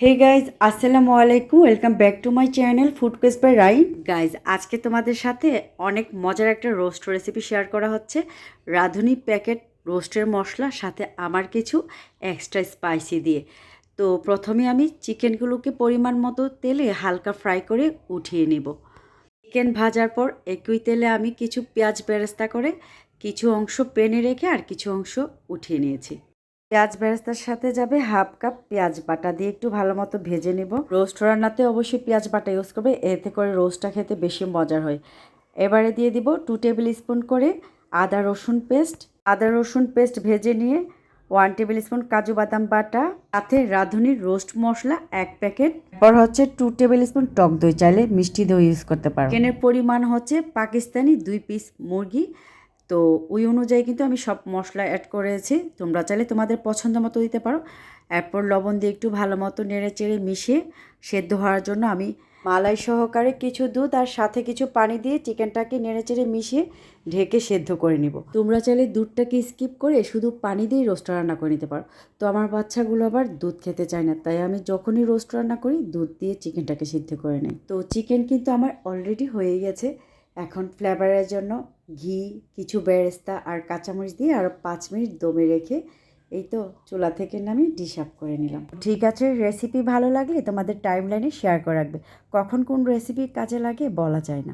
হে guys আসসালামু আলাইকুম। Welcome back to my channel food quest by Rai guys আজকে তোমাদের সাথে অনেক মজার একটা রোস্ট রেসিপি শেয়ার করা হচ্ছে। রাঁধুনি প্যাকেট রোস্টের মশলা, সাথে আমার কিছু এক্সট্রা স্পাইসি দিয়ে। তো প্রথমে আমি চিকেনগুলোকে পরিমাণ মতো তেলে হালকা ফ্রাই করে উঠিয়ে নিব। চিকেন ভাজার পর একই তেলে আমি কিছু পেঁয়াজ বেরেস্তা করে কিছু অংশ পেনে রেখে আর কিছু অংশ উঠিয়ে নিয়েছি। পেঁয়াজ বেরেস্তার সাথে যাবে হাফ কাপ পেঁয়াজ বাটা দিয়ে একটু ভালো মতো ভেজে নেব। রোস্ট রান্নাতে অবশ্যই পেঁয়াজ বাটা ইউজ করবে, এতে করে রোস্টটা খেতে বেশি মজার হয়। এবারে দিয়ে দিব টু টেবিল স্পুন করে আদা রসুন পেস্ট আদা রসুন পেস্ট ভেজে নিয়ে ওয়ান টেবিল স্পুন কাজু বাদাম বাটা। সাথে রাঁধুনির রোস্ট মশলা এক প্যাকেট পর হচ্ছে টু টেবিল স্পুন টক দই, চাইলে মিষ্টি দই ইউজ করতে পারো। চিকেনের পরিমাণ হচ্ছে পাকিস্তানি দুই পিস মুরগি। তো ওই অনুযায়ী কিন্তু আমি সব মশলা অ্যাড করেছি। তোমরা চাইলে তোমাদের পছন্দ মতো দিতে পারো। এরপর লবণ দিয়ে একটু ভালো মতো নেড়ে চেড়ে মিশিয়ে সেদ্ধ হওয়ার জন্য আমি মালাই সহকারে কিছু দুধ আর সাথে কিছু পানি দিয়ে চিকেনটাকে নেড়ে চেড়ে মিশিয়ে ঢেকে সেদ্ধ করে নিব। তোমরা চাইলে দুধটাকে স্কিপ করে শুধু পানি দিয়ে রোস্ট রান্না করে নিতে পারো। তো আমার বাচ্চাগুলো আবার দুধ খেতে চায় না, তাই আমি যখনই রোস্ট রান্না করি দুধ দিয়ে চিকেনটাকে সিদ্ধ করে নিই। তো চিকেন কিন্তু আমার অলরেডি হয়ে গেছে। এখন ফ্লেভারের জন্য ঘি, কিছু বেরেস্তা আর কাঁচামরিচ দিয়ে আরও পাঁচ মিনিট দমে রেখে এই তো চুলা থেকে নামি ডিশ আপ করে নিলাম। ঠিক আছে রেসিপি ভালো লাগলে তোমাদের টাইম লাইনে শেয়ার করে রাখবে। কখন কোন রেসিপি কাজে লাগে বলা যায় না।